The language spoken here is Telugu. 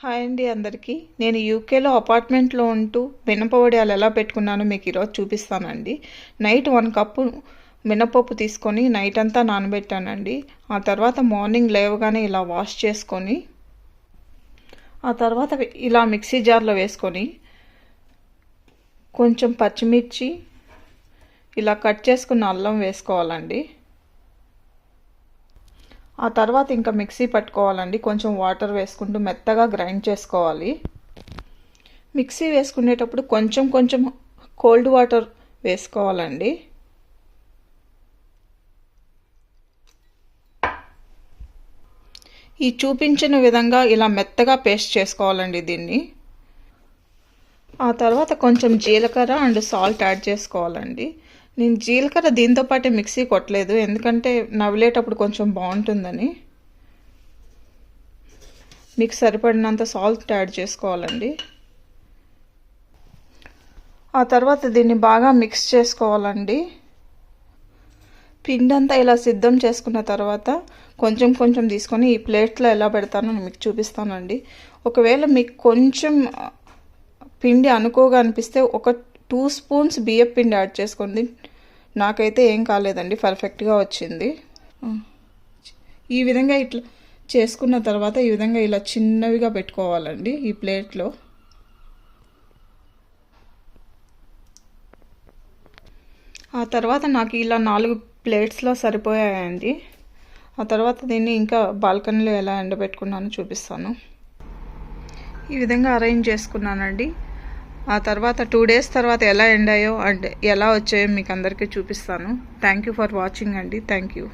హాయ్ అండి అందరికీ. నేను యూకేలో అపార్ట్మెంట్లో ఉంటూ మినపవడియాలు ఎలా పెట్టుకున్నానో మీకు ఈరోజు చూపిస్తానండి. నైట్ వన్ కప్పు మినపప్పు తీసుకొని నైట్ అంతా నానబెట్టానండి. ఆ తర్వాత మార్నింగ్ లేవగానే ఇలా వాష్ చేసుకొని ఆ తర్వాత ఇలా మిక్సీ జార్లో వేసుకొని కొంచెం పచ్చిమిర్చి ఇలా కట్ చేసుకున్న అల్లం వేసుకోవాలండి. ఆ తర్వాత ఇంకా మిక్సీ పట్టుకోవాలండి. కొంచెం వాటర్ వేసుకుంటూ మెత్తగా గ్రైండ్ చేసుకోవాలి. మిక్సీ వేసుకునేటప్పుడు కొంచెం కొంచెం కోల్డ్ వాటర్ వేసుకోవాలండి. ఈ చూపించిన విధంగా ఇలా మెత్తగా పేస్ట్ చేసుకోవాలండి దీన్ని. ఆ తర్వాత కొంచెం జీలకర్ర అండ్ సాల్ట్ యాడ్ చేసుకోవాలండి. నేను జీలకర్ర దీంతో పాటే మిక్సీ కొట్టలేదు. ఎందుకంటే నవ్వులేటప్పుడు కొంచెం బాగుంటుందని. మీకు సరిపడినంత సాల్ట్ యాడ్ చేసుకోవాలండి. ఆ తర్వాత దీన్ని బాగా మిక్స్ చేసుకోవాలండి. పిండి అంతా ఇలా సిద్ధం చేసుకున్న తర్వాత కొంచెం కొంచెం తీసుకొని ఈ ప్లేట్లో ఎలా పెడతానో మీకు చూపిస్తానండి. ఒకవేళ మీకు కొంచెం పిండి అనుకోగా అనిపిస్తే ఒక టూ స్పూన్స్ బియ్యం పిండి యాడ్ చేసుకుంది. నాకైతే ఏం కాలేదండి పర్ఫెక్ట్గా వచ్చింది. ఈ విధంగా ఇట్లా చేసుకున్న తర్వాత ఈ విధంగా ఇలా చిన్నవిగా పెట్టుకోవాలండి ఈ ప్లేట్లో. ఆ తర్వాత నాకు ఇలా నాలుగు ప్లేట్స్లో సరిపోయాయండి. ఆ తర్వాత దీన్ని ఇంకా బాల్కనీలో ఎలా ఎండబెట్టుకున్నానో చూపిస్తాను. ఈ విధంగా అరేంజ్ చేసుకున్నానండి. ఆ తర్వాత టూ డేస్ తర్వాత ఎలా ఎండాయో అండ్ ఎలా వచ్చాయో మీకు అందరికీ చూపిస్తాను. థ్యాంక్ యూ ఫర్ వాచింగ్ అండి. Thank you